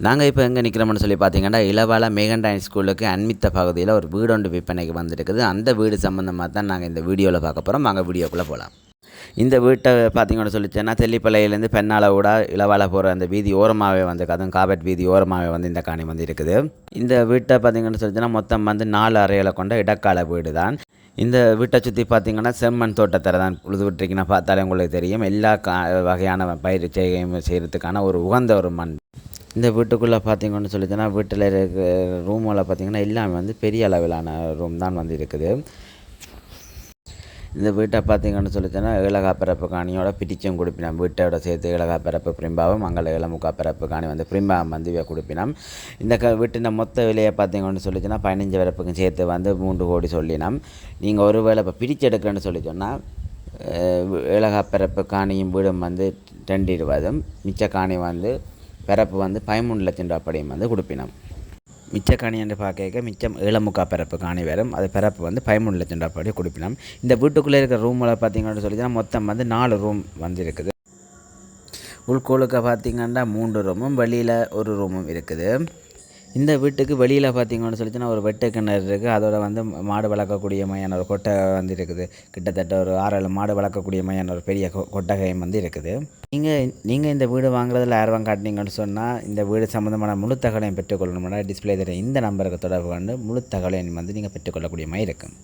நாங்கள் இப்போ எங்கே நிற்கிறோம்னு சொல்லி பார்த்தீங்கன்னா இளவால மேகண்டாயின் ஸ்கூலுக்கு அண்மித்த பகுதியில் ஒரு வீடு ஒன்று விற்பனைக்கு வந்திருக்குது. அந்த வீடு சம்மந்தமாக தான் நாங்கள் இந்த வீடியோவில் பார்க்க போகிறோம் அங்கே வீடியோக்குள்ளே போகலாம் இந்த வீட்டை பார்த்தீங்கன்னு சொல்லிச்சேன்னா தெல்லிப்பள்ளையிலேருந்து பெண்ணால கூட இளவால போகிற அந்த வீதி ஓரமாகவே வந்து அதுவும் காபட் வீதி ஓரமாகவே வந்து இந்த காணி வந்து இருக்குது இந்த வீட்டை பார்த்தீங்கன்னு சொல்லிச்சுன்னா மொத்தம் வந்து நாலு அறைகளை கொண்ட இடக்கால வீடு தான் இந்த வீட்டை சுற்றி பார்த்தீங்கன்னா செம்மண் தோட்டத்தில் தான் உழுது விட்டுருக்கீங்கன்னா பார்த்தாலே உங்களுக்கு தெரியும். எல்லா கா வகையான பயிர் செய்கையும் செய்கிறதுக்கான ஒரு உகந்த ஒரு மண் இந்த வீட்டுக்குள்ளே பார்த்தீங்கன்னு சொல்லிச்சுன்னா வீட்டில் இருக்கிற ரூமில் பார்த்தீங்கன்னா எல்லாமே வந்து பெரிய அளவிலான ரூம் தான் வந்து இருக்குது. இந்த வீட்டை பார்த்தீங்கன்னு சொல்லிச்சுன்னா ஏழகா பிறப்பு காணியோட பிடிச்சும் கொடுப்பினோம். வீட்டோட சேர்த்து ஏழகா பிறப்பு பிரிம்பாவும் மங்கள இளமுக்கா பிறப்பு காணி வந்து பிரிம்பாவும் வந்து கொடுப்பினோம். இந்த க வீட்டின் மொத்த விலையை பார்த்தீங்கன்னு சொல்லிச்சுன்னா பதினஞ்சு பிறப்புக்கும் சேர்த்து வந்து மூன்று கோடி சொல்லினோம். நீங்கள் ஒரு வேளை இப்போ பிரிச்செடுக்கன்னு சொல்லி சொன்னால் ஏழகா பிறப்பு காணியும் வீடும் வந்து ரெண்டு இருபதும் மிச்ச காணி வந்து பிறப்பு வந்து பதிமூணு லட்சம் ரூபா படியும் வந்து கொடுப்பினோம். மிச்ச காணி என்று பார்க்க மிச்சம் ஏழமுக்கா பிறப்பு காணி வரும். அது பிறப்பு வந்து பதிமூணு லட்சம் ரூபா படி கொடுப்பினோம். இந்த வீட்டுக்குள்ளே இருக்கிற ரூமில் பார்த்தீங்கன்னு சொல்லி மொத்தம் வந்து நாலு ரூம் வந்து இருக்குது உள்கோளுக்க பார்த்தீங்கன்னா மூன்று ரூமும் வெளியில் ஒரு ரூமும் இருக்குது. இந்த வீட்டுக்கு வெளியில் பார்த்தீங்கன்னு சொல்லிச்சுன்னா ஒரு வெட்டு கிணறு இருக்குது அதோட வந்து மாடு வளர்க்கக்கூடிய மையான ஒரு கொட்டை வந்து இருக்குது. கிட்டத்தட்ட ஒரு ஆறு மாடு வளர்க்கக்கூடிய மையான ஒரு பெரிய கொ- கொட்டகையும் வந்து இருக்குது. நீங்கள் நீங்கள் இந்த வீடு வாங்குறதுல ஆர்வம் காட்டினீங்கன்னு சொன்னால் இந்த வீடு சம்மந்தமான முழு தகவலையும் பெற்றுக்கொள்ளணும்னா டிஸ்பிளே தெரியும் இந்த நம்பருக்கு தொடர்பு கொண்டு முழு தகவலையும் வந்து நீங்கள் பெற்றுக்கொள்ளக்கூடிய மாதிரி இருக்கும்